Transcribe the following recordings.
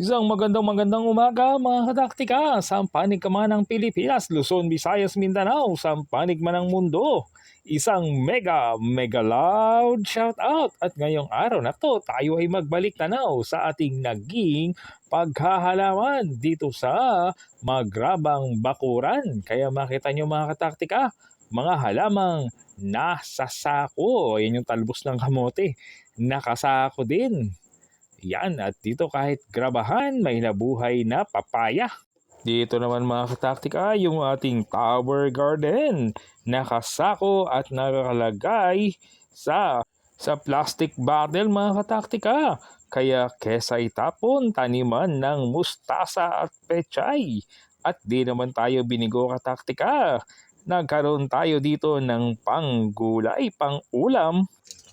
Isang magandang magandang umaga mga kataktika sa panig man ng Pilipinas, Luzon, Visayas, Mindanao, sa panig man ng mundo. Isang mega, mega loud shout out at ngayong araw na to tayo ay magbalik tanaw sa ating naging paghahalaman dito sa Magrabang Bakuran. Kaya makita nyo mga kataktika, mga halamang nasa sako. Yan yung talbos ng kamote. Nakasako din. Yan, at dito kahit grabahan, may nabuhay na papaya. Dito naman mga kataktika, yung ating tower garden. Nakasako at nakalagay sa sa plastic bottle mga kataktika. Kaya kesa itapon, taniman ng mustasa at pechay. At di naman tayo binigo kataktika. Nagkaroon tayo dito ng panggulay, pang ulam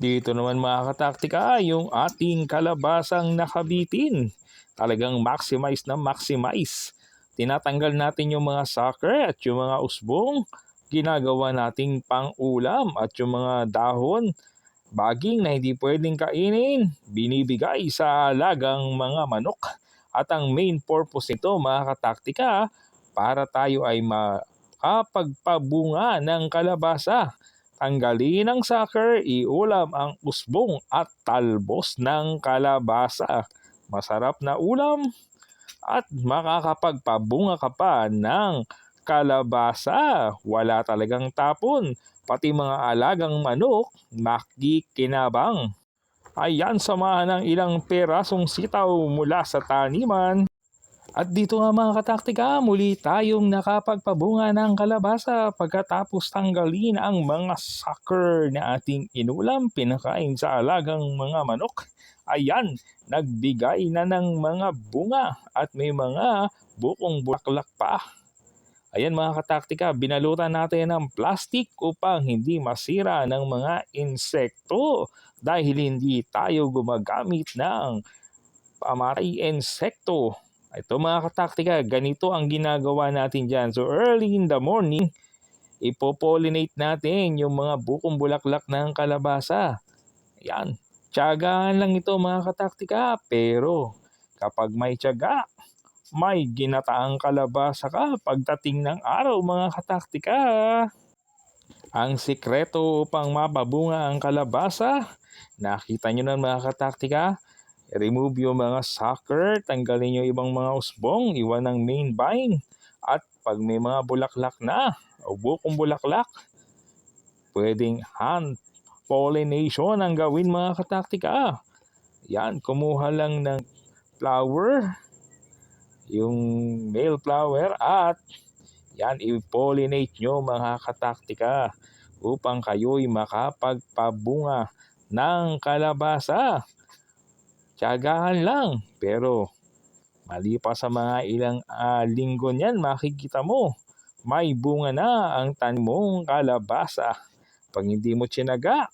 dito naman mga kataktika, yung ating kalabasang nakabitin. Talagang maximize na maximize. Tinatanggal natin yung mga sucker at yung mga usbong. Ginagawa nating pang-ulam at yung mga dahon. Baging na hindi pwedeng kainin. Binibigay sa alagang mga manok. At ang main purpose nito mga kataktika, para tayo ay makapagpabunga ng kalabasa tanggalin ang sucker, iulam ang usbong at talbos ng kalabasa. Masarap na ulam at makakapagpabunga ka pa ng kalabasa. Wala talagang tapon. Pati mga alagang manok, makikinabang. Ayan, samahan ng ilang perasong sitaw mula sa taniman. At dito nga mga kataktika, muli tayong nakapagpabunga ng kalabasa pagkatapos tanggalin ang mga sucker na ating inulam, pinakain sa alagang mga manok. Ayan, nagbigay na ng mga bunga at may mga bukong bulaklak pa. Ayan mga kataktika, binalutan natin ng plastic upang hindi masira ng mga insekto dahil hindi tayo gumagamit ng pamatay insekto ito mga kataktika, ganito ang ginagawa natin dyan. So early in the morning, ipopollinate natin yung mga bukong bulaklak ng kalabasa. Yan, tiyagaan lang ito mga kataktika. Pero kapag may tiyaga, may ginataang kalabasa ka pagdating ng araw mga kataktika. Ang sikreto upang mababunga ang kalabasa, nakita nyo na mga kataktika, remove yung mga sucker, tanggalin yung ibang mga usbong, iwan ng main vine. At pag may mga bulaklak na, o bukong bulaklak, pwedeng hand pollination ang gawin mga kataktika. Yan, kumuha lang ng flower, yung male flower at yan, i-pollinate nyo mga kataktika upang kayo'y makapagpabunga ng kalabasa. Tiyagahan lang. Pero malipas sa mga ilang uh, linggo niyan, makikita mo, may bunga na ang tanim mong kalabasa. Pag hindi mo tinaga,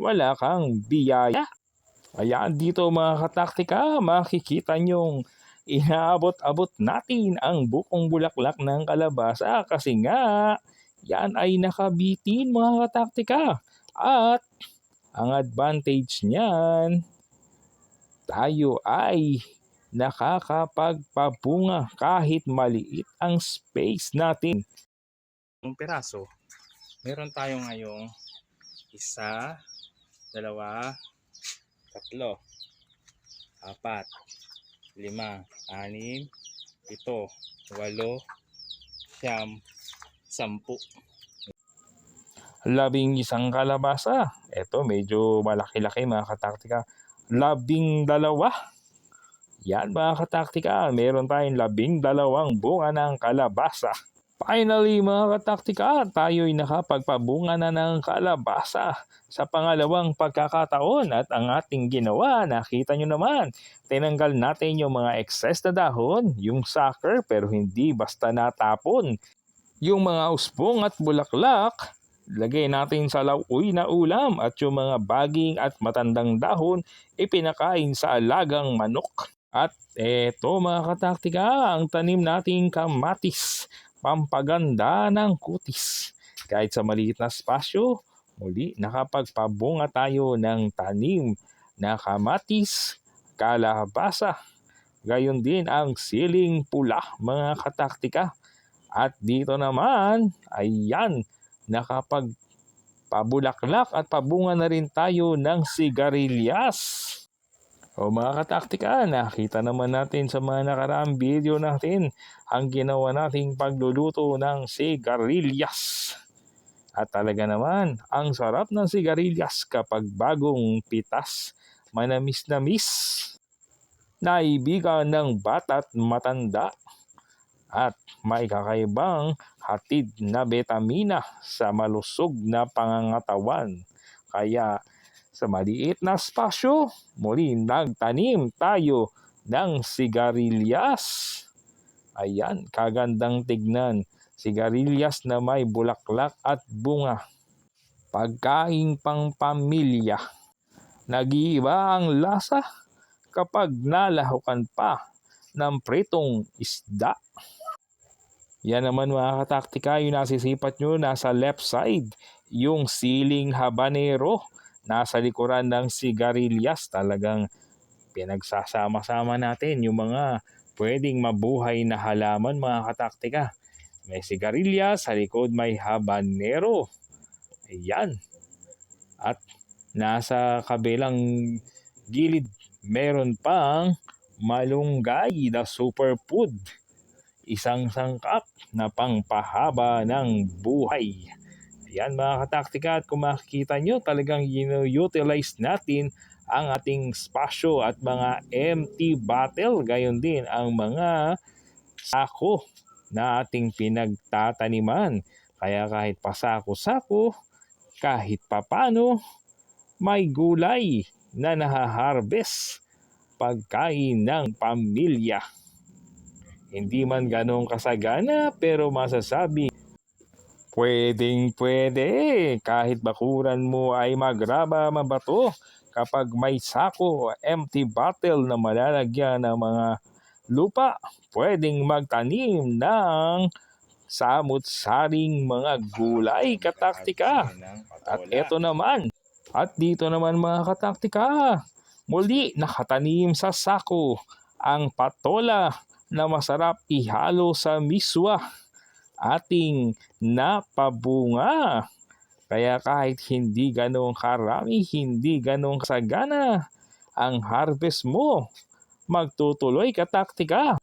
wala kang biyaya. Ayan dito mga kataktika, makikita nyong inaabot-abot natin ang bukong bulaklak ng kalabasa kasi nga yan ay nakabitin mga kataktika. At ang advantage niyan, tayo ay nakakapagpabunga kahit maliit ang space natin. Ang piraso, meron tayo ngayong isa, dalawa, tatlo, apat, lima, anim, ito, walo, siyam, sampu. Labing isang kalabasa. Ito medyo malaki-laki mga kataktika labing dalawa. Yan mga kataktika, meron tayong labing dalawang bunga ng kalabasa. Finally mga kataktika, tayo'y nakapagpabunga na ng kalabasa sa pangalawang pagkakataon at ang ating ginawa, nakita nyo naman, tinanggal natin yung mga excess na dahon, yung sucker pero hindi basta natapon. Yung mga usbong at bulaklak, Lagay natin sa lauoy na ulam at yung mga baging at matandang dahon ipinakain sa alagang manok. At eto mga kataktika, ang tanim nating kamatis, pampaganda ng kutis. Kahit sa maliit na spasyo, muli nakapagpabunga tayo ng tanim na kamatis, kalabasa, gayon din ang siling pula mga kataktika. At dito naman, ayan, nakapag pabulaklak at pabunga na rin tayo ng sigarilyas. O mga kataktika, nakita naman natin sa mga nakaraang video natin ang ginawa nating pagluluto ng sigarilyas. At talaga naman, ang sarap ng sigarilyas kapag bagong pitas, manamis na miss, naibigan ng bata't matanda at may kakaibang hatid na betamina sa malusog na pangangatawan. Kaya sa maliit na spasyo, muli nagtanim tayo ng sigarilyas. Ayan, kagandang tignan. Sigarilyas na may bulaklak at bunga. Pagkain pang pamilya. Nag-iiba ang lasa kapag nalahukan pa ng pritong isda. Yan naman mga kataktika, yung nasisipat nyo nasa left side, yung siling habanero nasa likuran ng sigarilyas. Talagang pinagsasama-sama natin yung mga pwedeng mabuhay na halaman mga kataktika. May sigarilyas, sa likod may habanero. Ayan. At nasa kabilang gilid meron pang malunggay na superfood. Isang sangkap na pangpahaba ng buhay. Ayan mga kataktika at kung makikita nyo talagang utilize natin ang ating spasyo at mga empty bottle. Gayon din ang mga sako na ating pinagtataniman. Kaya kahit pasako-sako, kahit papano, may gulay na nahaharvest pagkain ng pamilya. Hindi man ganong kasagana pero masasabi. Pwedeng pwede kahit bakuran mo ay magraba mabato. Kapag may sako empty bottle na malalagyan ng mga lupa pwedeng magtanim ng samut-saring mga gulay kataktika. At eto naman, at dito naman mga kataktika, muli nakatanim sa sako ang patola na masarap ihalo sa miswa ating napabunga. Kaya kahit hindi ganong karami, hindi ganong kasagana ang harvest mo, magtutuloy ka taktika.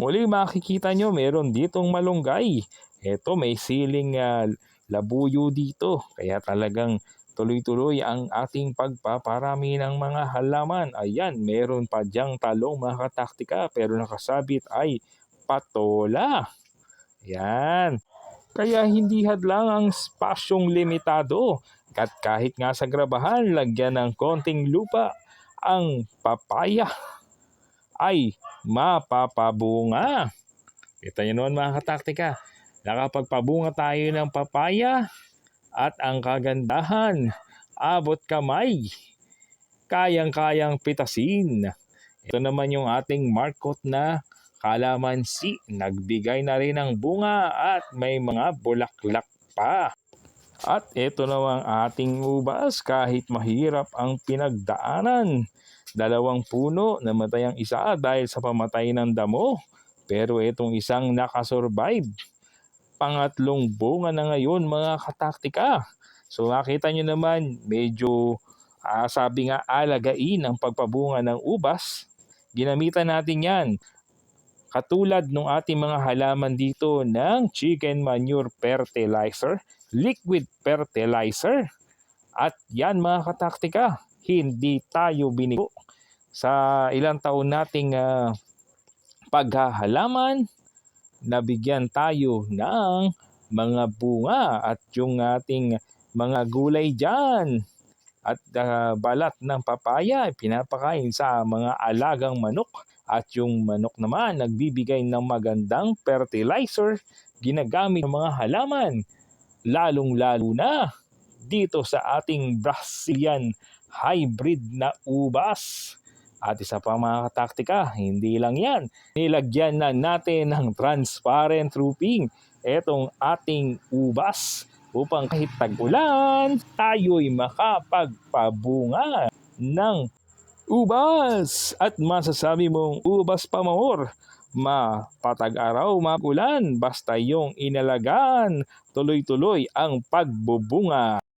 Muli makikita nyo meron ditong malunggay. Ito may siling ah, labuyo dito. Kaya talagang tuloy-tuloy ang ating pagpaparami ng mga halaman. Ayan, meron pa diyang talong mga kataktika pero nakasabit ay patola. Yan. Kaya hindi hadlang ang spasyong limitado. At kahit nga sa grabahan, lagyan ng konting lupa ang papaya ay mapapabunga. Kita nyo naman mga kataktika, nakapagpabunga tayo ng papaya at ang kagandahan, abot kamay, kayang-kayang pitasin. Ito naman yung ating markot na kalamansi. Nagbigay na rin ng bunga at may mga bulaklak pa. At ito namang ating ubas kahit mahirap ang pinagdaanan. Dalawang puno namatay ang isa dahil sa pamatay ng damo. Pero itong isang nakasurvive. Pangatlong bunga na ngayon mga kataktika. So makita nyo naman medyo ah, sabi nga alagain ang pagpabunga ng ubas. Ginamitan natin yan katulad ng ating mga halaman dito ng chicken manure fertilizer, liquid fertilizer. At yan mga kataktika, hindi tayo binigo sa ilang taon nating ah, paghahalaman, nabigyan tayo ng mga bunga at yung ating mga gulay dyan. At ah, balat ng papaya pinapakain sa mga alagang manok. At yung manok naman nagbibigay ng magandang fertilizer ginagamit ng mga halaman. Lalong-lalo na dito sa ating Brazilian hybrid na ubas. At isa pa mga kataktika, hindi lang yan. Nilagyan na natin ng transparent roofing etong ating ubas upang kahit tag-ulan, tayo'y makapagpabunga ng ubas at masasabi mong ubas pa more. Mapatag araw, magulan, basta yung inalagaan, tuloy-tuloy ang pagbubunga.